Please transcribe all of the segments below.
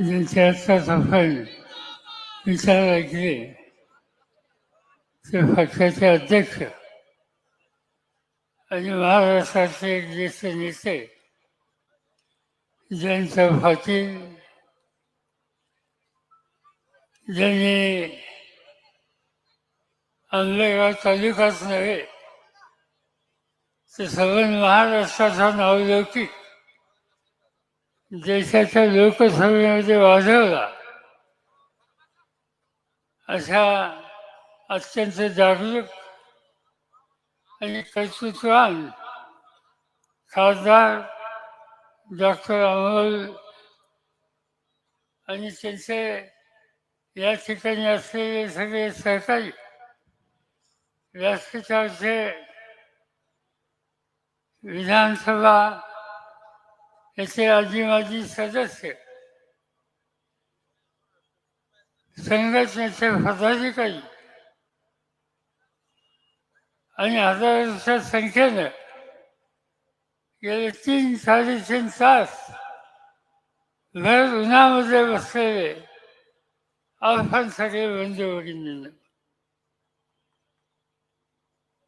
ज्यांची आत्ताच आपण विचार ऐकले ते पक्षाचे अध्यक्ष आणि महाराष्ट्राचे एक ज्येष्ठ नेते जयंत पाटील ज्यांनी आंबेगाव तालुकाच नव्हे ते सगळं महाराष्ट्राचा नावलौकिक देशाच्या लोकसभेमध्ये वाजवला अशा अत्यंत जागरूक आणि कर्तृत्वान खासदार डॉक्टर अमोल आणि त्यांचे या ठिकाणी असलेले सगळे सहकारी व्यासपीठाचे विधानसभा याचे आजी माजी सदस्य. संघटनेचे पदाधिकारी. आणि हजारांच्या संख्येनं गेले तीन साडेतीन तास भर उन्हामध्ये बसलेले आपण सगळे बंधू भगिनींना.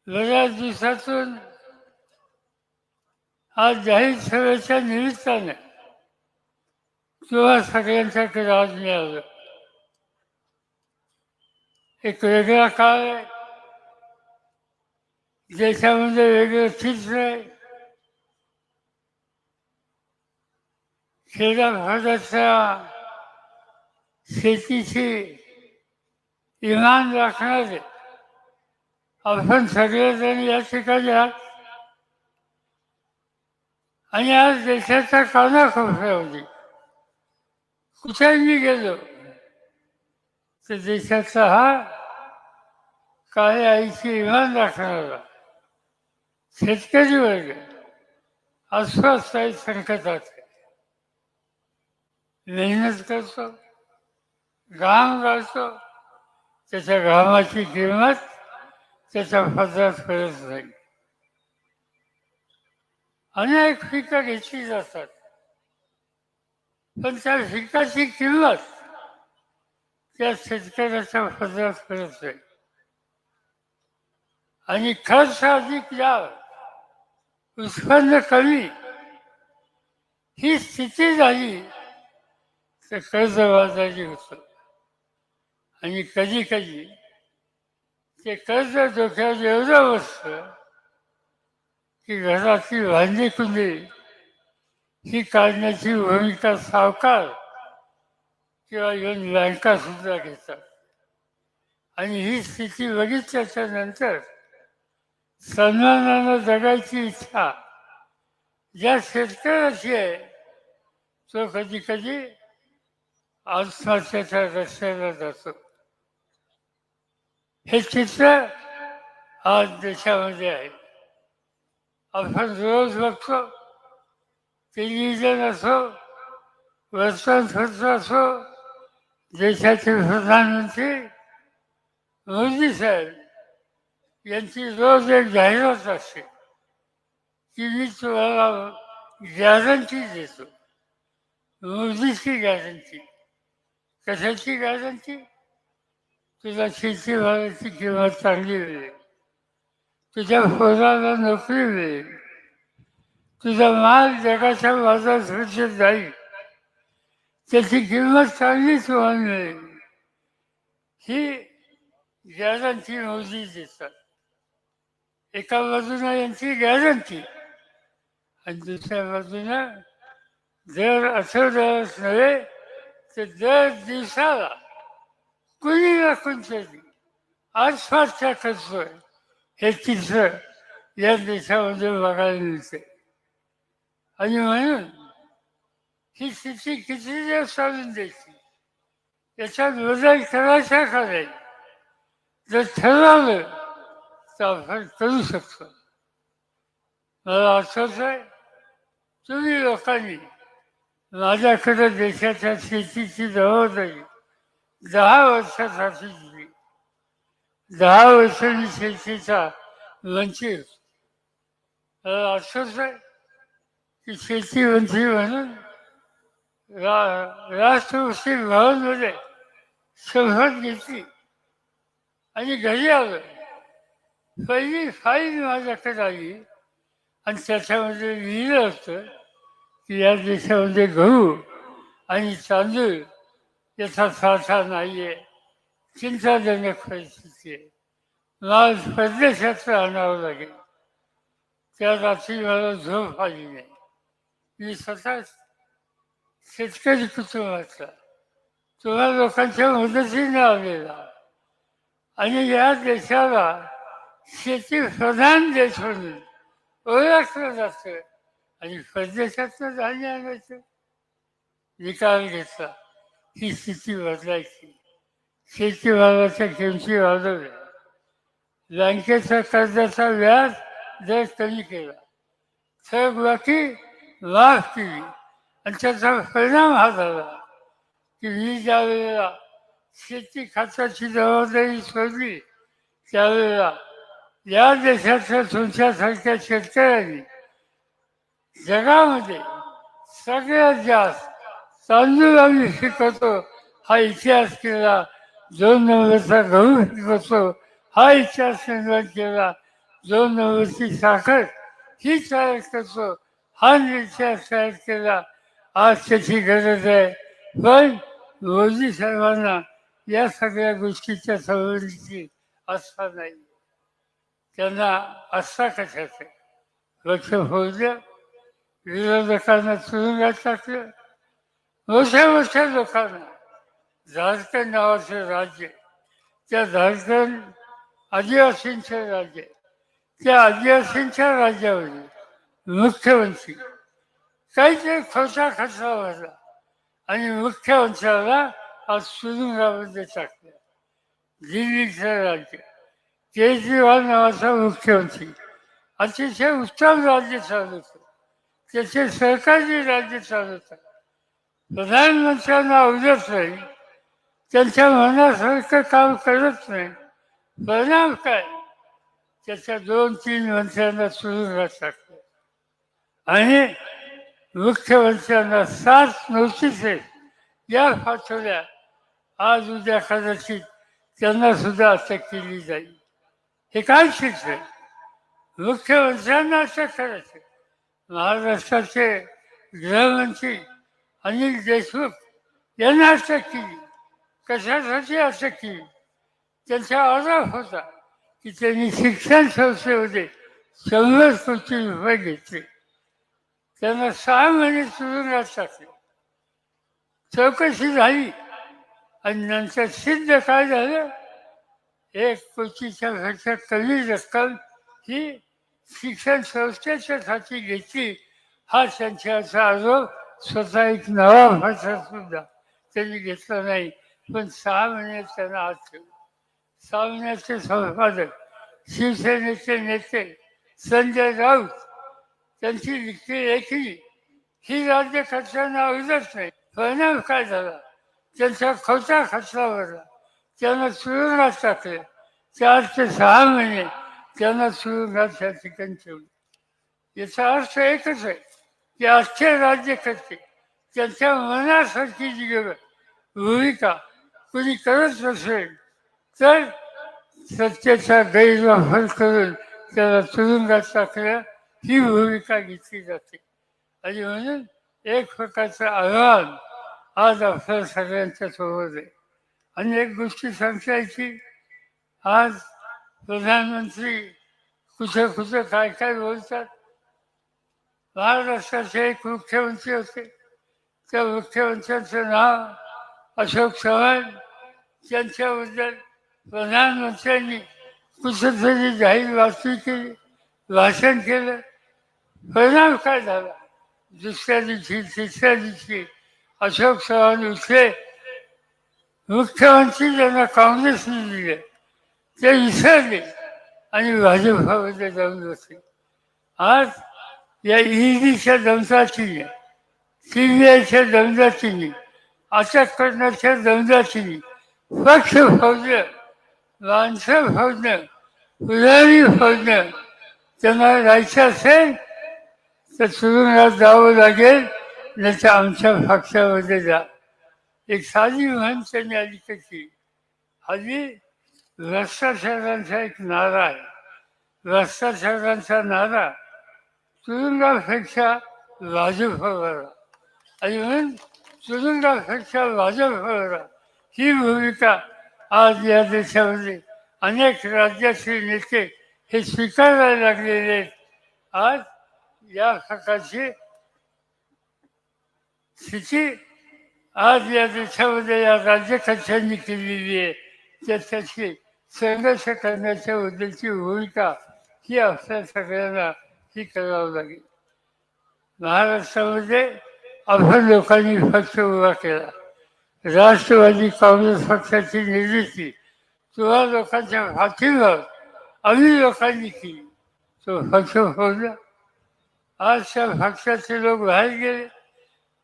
बऱ्याच दिवसातून आज जाहीर सभेच्या निमित्ताने. किंवा सगळ्यांसाठी राज मिळालं. एक वेगळा काळ आहे. देशामध्ये वेगळं चित्र आहे. खेड्याभागाच्या शेतीची इमान राखणारे आपण सगळेजण या ठिकाणी आहात. आणि आज देशाचा कानाकोपऱ्यामध्ये कुठेही गेलो तर देशाचा हा काळ्या आईची इमान राखणारा शेतकरी वर्ग अस्वस्थ आहे. संकटात मेहनत करतो घाम घालतो त्याच्या घामाची किंमत त्याच्या फजात करत नाही. अनेक पिकं घेतली जातात पण त्या पिकाची किंमत त्या शेतकऱ्याच्या फजरात करत नाही आणि खर्च अधिक लाभ उत्पन्न कमी ही स्थिती झाली तर कर्जबाजारी होतं. आणि कधी कधी ते कर्ज धोक्यात एवढं बसतं की घरातली वांदे कुंडी ही काढण्याची भूमिका सावकार किंवा येऊन बँका सुद्धा घेतात. आणि ही स्थिती बघितल्याच्या नंतर सन्मानानं जगायची इच्छा ज्या शेतकऱ्याची आहे तो कधी कधी आत्महत्येच्या रस्त्याला जातो. हे चित्र आज देशामध्ये आहे. आपण रोज बघतो टेलिव्हिजन असो वर्तमानपत्र असो देशाचे प्रधानमंत्री मोदी साहेब यांची रोज एक जाहिरात असते. की मी तुम्हाला गॅरंटी देतो. मोदीची गॅरंटी कशाची गॅरंटी तुला शेतीमालाची किंमत चांगली मिळेल. तुझ्या पोराला नोकरी मिळेल. तुझा माल जगाच्या बाजारात सुरक्षित जाईल. त्याची किंमत चांगली तुम्हाला मिळेल. ही गॅरंटी मोदी देतात. एका बाजूनं यांची गॅरंटी आणि दुसऱ्या बाजूनं दर आठवड्यालाच नव्हे तर दर दिवसाला कुणी ना कोणतरी खर्च आहे हे चित्र या देशामध्ये बघायला मिळते आणि म्हणून ही स्थिती किती दिवस चालून द्यायची याच्यात बदल करायचा करायचा जर ठरवलं तर आपण करू शकतो मला आठवत आहे तुम्ही लोकांनी माझ्याकडे देशाच्या शेतीची जबाबदारी दहा वर्षासाठी दहा वर्षांनी शेतीचा वंचित. होतो. आहे की शेती वंचित म्हणून रा राष्ट्रपती भवनमध्ये शपथ घेतली. आणि घरी आलो. पहिली फाईल माझ्याकडे आली. आणि त्याच्यामध्ये लिहिलं असतं की या देशामध्ये गहू आणि तांदूळ याचा साठा नाही आहे चिंताजनक परिस्थिती आहे. मला परदेशात आणावं लागेल. त्या रात्री मला झोप आली नाही. मी स्वतः शेतकरी कुटुंबातला तुम्हा लोकांच्या मदतीने आलेला. आणि या देशाला शेती प्रधान देश म्हणून ओळखलं जातं. आणि परदेशातलं धान्य आणायचं. निकाल घेतला. ही स्थिती बदलायची. शेतीमालाच्या किमती वाढवल्या बँकेच्या कर्जाचा व्याज दर कमी केला थकबाकी माफ केली आणि त्याचा परिणाम हा झाला की मी ज्या वेळेला शेती खात्याची जबाबदारी सोडली त्यावेळेला या देशाच्या तुमच्यासारख्या शेतकऱ्यांनी जगामध्ये सगळ्यात जास्त तांदूळ आम्ही शिकवतो हा इतिहास केला जो नंबरचा गहू शिकवतो हा इतिहास निर्माण केला. जो नंबरची साखर ही तयार करतो हा इतिहास तयार केला. आज त्याची गरज आहे. पण मोदी सर्वांना या सगळ्या गोष्टीच्या संबंधीची आस्था नाही. त्यांना आस्था कशाचं? लक्ष होऊ द्या. विरोधकांना तुरुंगात टाकलं मोठ्या मोठ्या लोकांना. झारखंड नावाचं राज्य त्या झारखंड आदिवासींचं राज्य त्या आदिवासींच्या राज्यामध्ये मुख्यमंत्री काहीतरी खोसा खचला भरला आणि मुख्यमंत्र्याला आज सुरुंगामध्ये टाकलं. दिल्लीचं राज्य केजरीवाल नावाचा मुख्यमंत्री अतिशय उत्तम राज्य चालवतो त्याचे सरकारी राज्य चालवतात प्रधानमंत्र्यांना आवडत नाही त्यांच्या मनासारखं काम करत नाही. परिणाम काय? त्याच्या दोन तीन वंशांना तुरुंगात टाकलं आणि मुख्य वंशांना सात नोटिसेस या पाठवल्या. आज उद्या कदाचित त्यांना सुद्धा अटक केली जाईल. हे काय शिक्षण मुख्यमंत्र्यांना अटक करायचं. महाराष्ट्राचे गृहमंत्री अनिल देशमुख यांना अटक केली. कशासाठी असं की त्यांचा आरोप होता की त्यांनी शिक्षण संस्थेमध्ये शंभर कोटी रुपये घेतले. त्यांना सहा महिने तुरुंगात टाकले चौकशी झाली आणि नंतर सिद्ध काय झालं? एक कोटीच्या घरच्या कमी रक्कम ही शिक्षण संस्थेच्या खाती घेतली. हा त्यांच्याचा आरोप स्वतः एक नवा भाषा सुद्धा त्यांनी घेतला नाही. पण सहा महिने त्यांना आत ठेवलं. सहा महिन्याचे संपादक शिवसेनेचे नेते संजय राऊत त्यांची लिखी लेखी ही राज्य खर्चांना आवडत नाही. परिणाम काय झाला? त्यांचा खोटा खर्चा भरला त्यांना तुरुंगात टाकले. चार ते सहा महिने त्यांना तुरुंगात त्या ठिकाणी ठेवले. याचा अर्थ एकच आहे की आजचे राज्यकर्ते त्यांच्या मनासारखी जी भूमिका कोणी करत नसेल तर सत्तेचा गैरवापर करून त्याला तुरुंगात टाकलं ही भूमिका घेतली जाते. आणि म्हणून एक प्रकारचं आव्हान आज आपल्या सगळ्यांच्या सोबत आहे. आणि एक गोष्टी सांगता येईल आज प्रधानमंत्री कुठे कुठे काय काय बोलतात. महाराष्ट्राचे एक मुख्यमंत्री होते. त्या मुख्यमंत्र्यांचं नाव अशोक चव्हाण त्यांच्याबद्दल प्रधानमंत्र्यांनी कुठेतरी जाहीर बातमी केली भाषण केलं. परिणाम काय झाला? दुसऱ्या दिवशी तिसऱ्या दिवशी अशोक चव्हाण उठले. मुख्यमंत्री ज्यांना काँग्रेसने दिले ते विसरले आणि भाजपामध्ये जाऊन बसले. आज या ईडीच्या दमदाटीने सीबीआयच्या दमदाटीने अटक करण्याच्या दमदाटीने पक्ष फौजनं माणसं फौजनं पुजारी फौजनं त्यांना जायचं असेल तर तुरुंगात जावं लागेल नाही तर आमच्या पक्षामध्ये जा एक साधी म्हण त्यांनी आली कशी आधी भ्रष्टाचारांचा एक नारा आहे भ्रष्टाचारांचा नारा तुरुंगापेक्षा भाजपवर आणि म्हणून तुरुंगापेक्षा भाजपवर ही भूमिका आज या देशामध्ये अनेक राज्याचे नेते हे स्वीकारायला लागलेले आहेत. आज या प्रकारची स्थिती आज या देशामध्ये या राज्यकक्षांनी केलेली आहे. तर त्याची संघर्ष करण्याच्या बद्दलची भूमिका ही आपल्या सगळ्यांना ही करावं लागेल. महाराष्ट्रामध्ये आपण लोकांनी पक्ष उभा केला. राष्ट्रवादी काँग्रेस पक्षाची निर्मिती. किंवा लोकांच्या हातीवर आम्ही लोकांनी केली. तो पक्ष फोडला आज त्या पक्षाचे लोक बाहेर गेले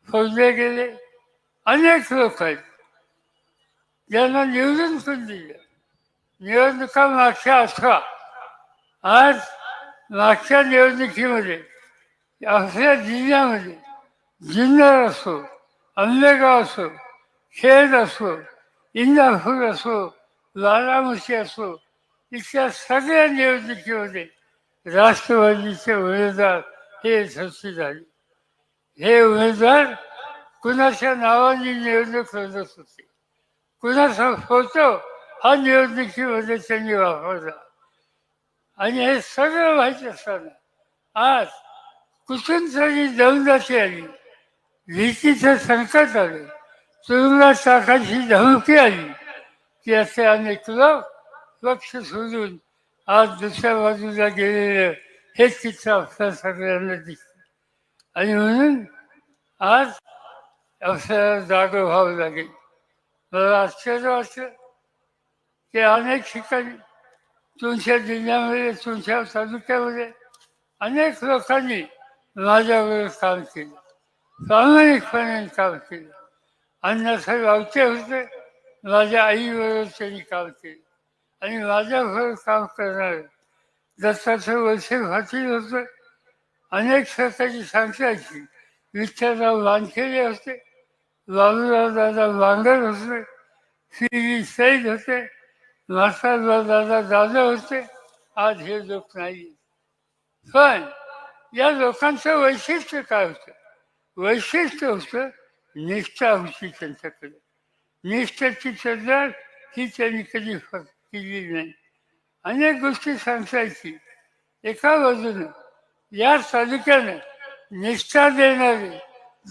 फोडले गेले अनेक लोक आहेत. ज्यांना निवडून पण दिलं. निवडणुका मागच्या अठरा. आज मागच्या निवडणुकीमध्ये आपल्या जिल्ह्यामध्ये जिन्नर असो आंबेगाव असो खेळ असो इंदापूर असो बारामती असो इथल्या सगळ्या निवडणुकीमध्ये राष्ट्रवादीचे उमेदवार हे यशस्वी झाले. हे उमेदवार कुणाच्या नावाने निवडणूक लढत होते? कुणाचा फोटो हा निवडणुकीमध्ये त्यांनी वापरला? आणि हे सगळं माहीत असताना आज कुठून तरी दौंदाची आली? भीतीचं संकट आलं. तुरुंगात टाकायची धमकी आली की असे अनेक लोक लक्ष सोडून आज दुसऱ्या बाजूला गेलेलं हे चित्र आपल्या सगळ्यांना दिसतं आणि म्हणून आज आपल्याला जागं व्हावं लागेल मला आश्चर्य वाटतं की अनेक ठिकाणी तुमच्या जिल्ह्यामध्ये तुमच्या तालुक्यामध्ये अनेक लोकांनी माझ्यावर काम केलं प्रामाणिकपणे काम केलं अण्णासाहेब आवते होते माझ्या आईबरोबर त्यांनी काम केलं. आणि माझ्याबरोबर काम करणारे दत्ताचं वैसे पाटील होतं अनेक सरकारी सांगतायची विठ्ठलराव वानखेडे होते बाबूराव दादा वांगर होते श्री सैद होते मास्टरराव दादा दादा होते आज हे लोक नाही पण या लोकांचं वैशिष्ट्य काय होतं? वैशिष्ट्य होतं निष्ठा होती त्यांच्याकडे. निष्ठाची चर्चा ही त्यांनी कधी फ- केली नाही. अनेक गोष्टी सांगतायची एका बाजूनं या तालुक्यानं निष्ठा देणारे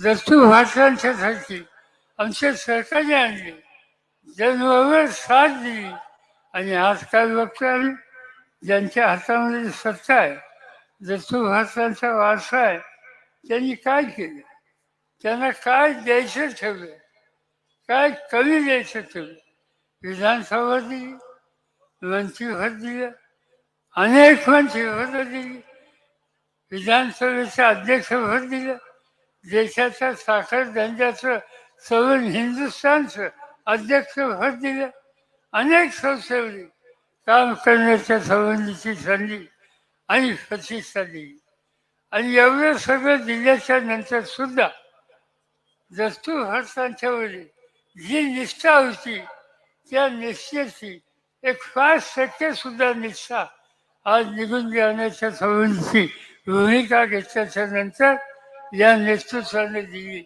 दत्तू भाषांच्यासाठी आमचे सरकारने आणले. जन्मावर साथ दिली आणि आज काय बघतो ज्यांच्या हातामध्ये सत्ता आहे दत्तू भाषांचा वारसा आहे त्यांनी काय केलं? त्यांना काय द्यायचं ठेवलं काय कमी द्यायचं ठेवलं विधानसभा दिली मंत्रीपद दिलं अनेक मंत्रीपद दिली विधानसभेचं अध्यक्षपद दिलं देशाच्या साखर धंद्याचं सवर्ण हिंदुस्थानचं अध्यक्षपद दिलं अनेक संस्थेमध्ये काम करण्याच्या संबंधीची संधी आणि प्रतिष्ठा दिली. आणि एवढं सगळं दिल्याच्या नंतर सुद्धा दस्तू हस्तांच्यावरील जी निष्ठा होती त्या निष्ठेची एक पाच टक्के सुद्धा निष्ठा आज निघून जाण्याच्या संबंधीची भूमिका घेतल्याच्या नंतर या नेतृत्वाने दिली.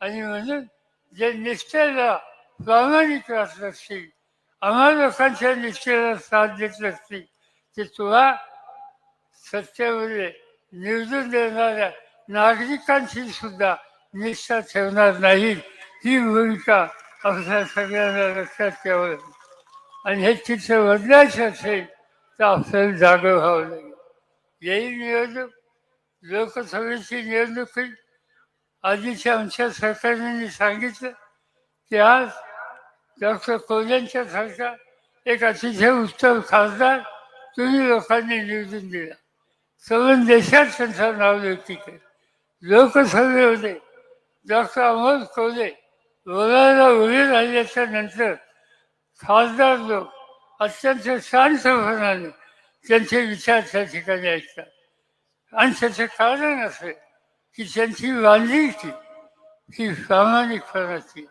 आणि म्हणून जे निष्ठेला प्रामाणिक राहत असतील आम्हा लोकांच्या निष्ठेला साथ देत असतील ते तुला सत्तेमध्ये निवडून देणाऱ्या नागरिकांशी सुद्धा निष्ठा ठेवणार नाही ही भूमिका आपल्या सगळ्यांना लक्षात ठेवावं. आणि हे चित्र बदलायचं असेल तर आपल्याला जागं व्हावं लागेल. येईल निवडणूक लोकसभेची निवडणूक आधीच्या आमच्या सरकारने सांगितलं की आज डॉक्टर कोल्यांच्या सारखा एक अतिशय उत्तम खासदार तुम्ही लोकांनी निवडून दिला. सगळं देशात त्यांचं नाव व्यक्ती केलं. लोकसभेमध्ये डॉक्टर अमोल कोल्हे बोलायला उभे राहिल्याच्या नंतर खासदार लोक अत्यंत शांतपणाने त्यांचे विचार त्या ठिकाणी ऐकतात. आणि त्याचं कारण असं की त्यांची बांधिलकी ही प्रामाणिकपणाची.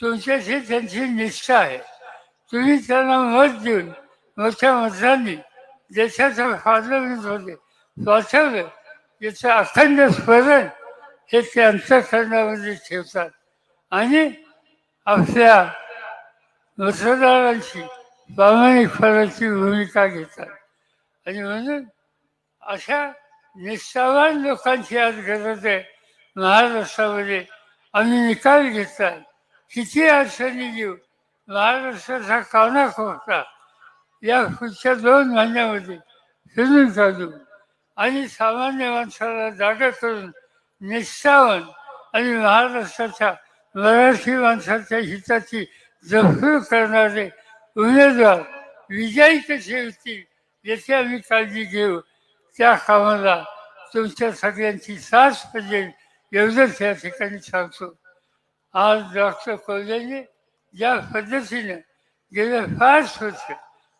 तुमच्याशी त्यांची निष्ठा आहे. तुम्ही त्यांना मत देऊन मोठ्या मतांनी देशाचं फादर होते. वाचवलं. याचं अखंड स्मरण हे ते अंतकरणामध्ये ठेवतात. आणि आपल्या मतदारांची प्रामाणिकपणाची भूमिका घेतात. आणि म्हणून अशा निष्ठावान लोकांची आज गरज आहे. महाराष्ट्रामध्ये आम्ही निकाल घेतात. किती अडचणी घेऊ महाराष्ट्राचा कानाकोपरा या पुढच्या दोन महिन्यामध्ये फिरून काढू आणि सामान्य माणसाला जागा करून निष्ठावन आणि महाराष्ट्राच्या मराठी माणसाच्या हिताची जपणूक करणारे उमेदवार विजयी कसे होतील याची आम्ही काळजी घेऊ. त्या कामाला तुमच्या सगळ्यांची साथ पाहिजे एवढंच या ठिकाणी सांगतो. आज डॉक्टर कोल्हेने ज्या पद्धतीनं गेलं फार होत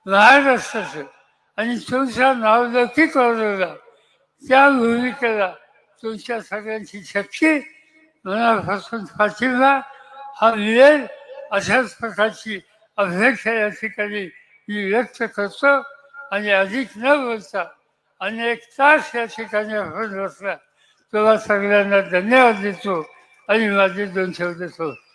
महाराष्ट्राचं आणि तुमचा नावलौकिक वाढवला त्या भूमिकेला तुमच्या सगळ्यांची शक्ती मनापासून पाठिंबा हा मिळेल अशाच प्रकारची अपेक्षा या ठिकाणी मी व्यक्त करतो आणि अधिक न बोलता अनेक तास या ठिकाणी आपण बसला. तेव्हा सगळ्यांना धन्यवाद देतो आणि माझे दोन शब्द सोडतो